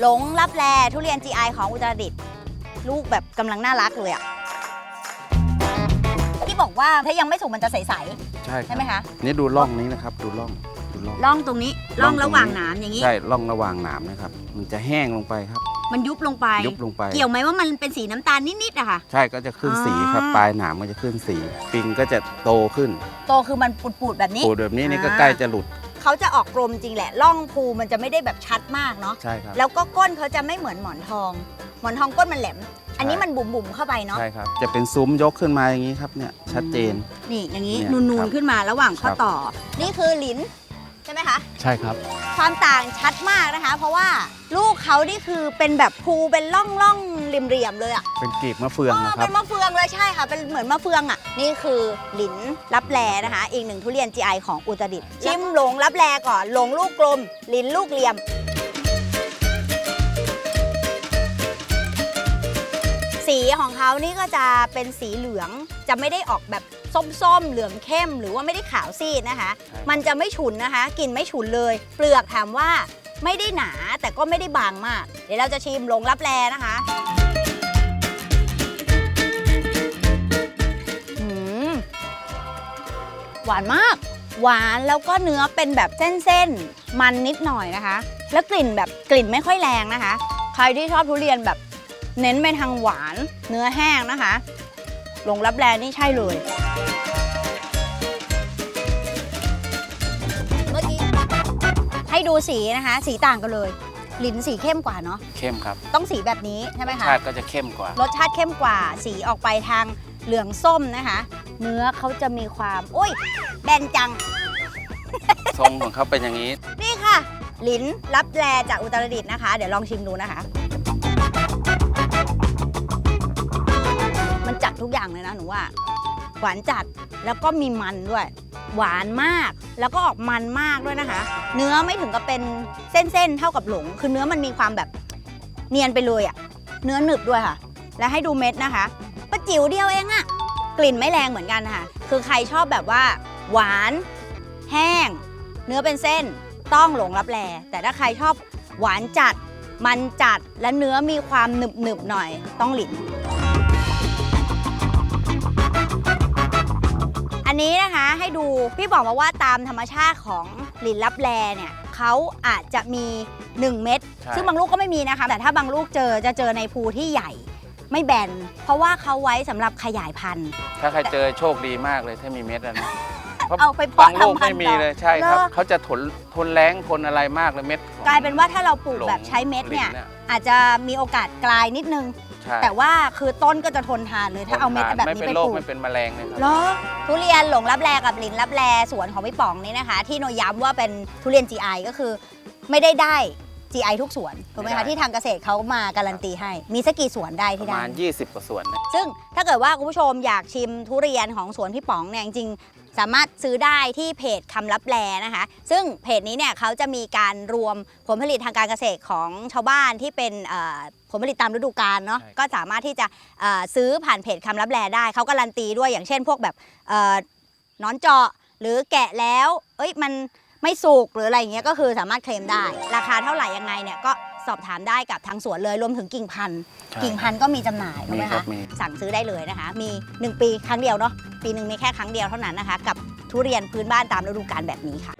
หลงรับแลทุเรียน GI ของอุตรดิตถ์ลูกแบบกำลังน่ารักเลยอะที่บอกว่าถ้ายังไม่สุกมันจะใส ใช่ๆครัใช่ไหมคะ นี่ดูร่องนี้นะครับ ดูร่อง ดูร่องร่องตรงนี้ร่องร่องตรงนี้ระหว่างหนามอย่างนี้ ใช่ร่องระหว่างหนามนะครับ มันจะแห้งลงไปครับ มันยุบลงไป ยุบลงไป เกี่ยวไหมว่ามันเป็นสีน้ำตาลนิดๆอะค่ะ ใช่ก็จะขึ้นสีครับ อ่า ปลายหนามก็จะขึ้นสี ปิงก็จะโตขึ้นโตคือมันปูดๆแบบนี้ ปูแบบนี้นี่ก็อ่า ใกล้จะหลุด เขาจะออกกลมจริงแหละร่องภูมันจะไม่ได้แบบชัดมากเนาะใช่ครับ แล้วก็ก้นเขาจะไม่เหมือนหมอนทอง หมอนทองก้นมันแหลม อันนี้ใช่มันบุ๋มๆเข้าไปเนาะใช่ครับ จะเป็นซุ้มยกขึ้นมาอย่างนี้ครับเนี่ยชัดเจน นี่อย่างนี้เนี่ยนูครันบๆขึ้นมาระหว่างข้อครับต่อ นี่คือหลินใช่ไหมคะ ใช่ครับ ความต่างชัดมากนะคะ เพราะว่าลูกเขานี่คือเป็นแบบภูเป็นร่องร่องๆเหลี่ยมๆเลยอะเป็นกลีบมะเฟืองเออนะครัเป็บ นมะเฟืองเลยใช่ค่ะ เป็นเหมือนมะเฟืองอะนี่คือหลินรับแลนะคะ อีกหนึ่งทุเรียน GI ของอุตรดิตถ์ชิมหลงรับแลก่อนหลงลูกกลมหลินลูกเหลี่ยม สีของเขานี่ก็จะเป็นสีเหลืองจะไม่ได้ออกแบบ ส้มๆ เหลืองเข้ม หรือว่าไม่ได้ขาวซีดนะคะใช่มันจะไม่ฉุนนะคะกลิ่นไม่ฉุนเลย เปลือกถามว่าไม่ได้หนาแต่ก็ไม่ได้บางมาก เดี๋ยวเราจะชิมหลงรับแลนะคะอืมหวานมาก หวานแล้วก็เนื้อเป็นแบบเส้นๆ มันนิดหน่อยนะคะ แล้วกลิ่นแบบกลิ่นไม่ค่อยแรงนะคะ ใครที่ชอบทุเรียนแบบเน้นไปทางหวานเนื้อแห้งนะคะห ลงรับแลนี่ใช่เลยเมื่อกี้ให้ดูสีนะคะ สีต่างกันเลย ลิ้นสีเข้มกว่าเนาะเข้มครับต้องสีแบบนี้ใช่ไหมคะ ชาติก็จะเข้มกว่า รสชาติเข้มกว่า สีออกไปทางเหลืองส้มนะคะ เนื้อเขาจะมีความโอ้ยแบนจัง ทรงของเขาเป็นอย่างนี้ นี่ค่ะ ลิ้นรับแลจากอุตรดิตถ์นะคะ เดี๋ยวลองชิมดูนะคะ ทุกอย่างเลยนะหนูว่า หวานจัดแล้วก็มีมันด้วย หวานมากแล้วก็ออกมันมากด้วยนะคะ เนื้อไม่ถึงกับเป็นเส้นๆเท่ากับหลง คือเนื้อมันมีความแบบเนียนไปเลยอะเนื้อหนึบด้วยค่ะ และให้ดูเม็ดนะคะประจิ๋วเดียวเองอะกลิ่นไม่แรงเหมือนกันค่ะ คือใครชอบแบบว่า หวาน แห้ง เนื้อเป็นเส้นต้องหลงรับแลแต่ถ้าใครชอบหวานจัด มันจัดและเนื้อมีความหนึบหนึบหน่อยต้องหลิน นนี้นะคะให้ดูพี่บอกมาว่าตามธรรมชาติของหลินลับแลเนี่ยเขาอาจจะมี 1 เม็ดใช่ ซึ่งบางลูกก็ไม่มีนะคะ แต่ถ้าบางลูกเจอจะเจอในภูที่ใหญ่ ไม่แบน เพราะว่าเขาไว้สำหรับขยายพันธุ์ ถ้าใครเจอโชคดีมากเลยถ้ามีเม็ดอะนะ เพราะเอาไปบาเพาะงลูกทำพันไม่ธุ์มีต่อเลยใช่ครับ เหรอ เขาจะทนทนแรงทนอะไรมากเลยเม็ดของ กลายเป็นว่าถ้าเราปลูกหลงแบบใช้เม็ดเนี่ยลิ้อาจจะมีโอกาสกลายนิดนึงใช่แต่ว่าคือต้นก็จะทนทานเลยถ้าเอาเม็ดแบบไม่นี้เป็นไปโรปคลูกไม่เป็นแมลงเลยครับเหรอทุเรียนหลงรับแลกับลินรับแลสวนของพี่ป๋องนี่นะคะ ที่โนย้ำว่าเป็นทุเรียน GI ก็คือไม่ได้ได้ GI ทุกสวนถูกไหมไม่คะได้ที่ทางเกษตรเขามาการันตีให้ มีสักกี่สวนได้ปที่ระได้ มาณ 20 กว่าส่วนนะซึ่งถ้าเกิดว่าคุณผู้ชมอยากชิมทุเรียนของสวนพี่ป๋องเนี่ยจริงๆสามารถซื้อได้ที่เพจคำรับแลนะคะ ซึ่งเพจนี้เนี่ยเขาจะมีการรวมผลผลิตทางการเกษตรของชาวบ้านที่เป็นเอ่อผลผลิตตามฤดูกาลเนาะก็สามารถที่จะเอ่อซื้อผ่านเพจคำรับแลได้เขาการันตีด้วยอย่างเช่น พวกแบบเอ่อหนอนเจาะหรือแกะแล้ว เอ้ยมัน ไม่สุกหรืออะไรอย่างเงี้ยก็คือสามารถเคลมได้ ราคาเท่าไหร่ยังไงเนี่ยก็สอบถามได้กับทางสวนเลยรวมถึงกิ่งพันธุ์ใช่กิ่งพันธุ์ก็มีจำหน่ายถูกมีไหมครัคะบมี สั่งซื้อได้เลยนะคะ มี 1 ปีครั้งเดียวเนาะปีหนึ่งมีแค่ครั้งเดียวเท่านั้นนะคะ กับทุเรียนพื้นบ้านตามฤดูกาลแบบนี้ค่ะ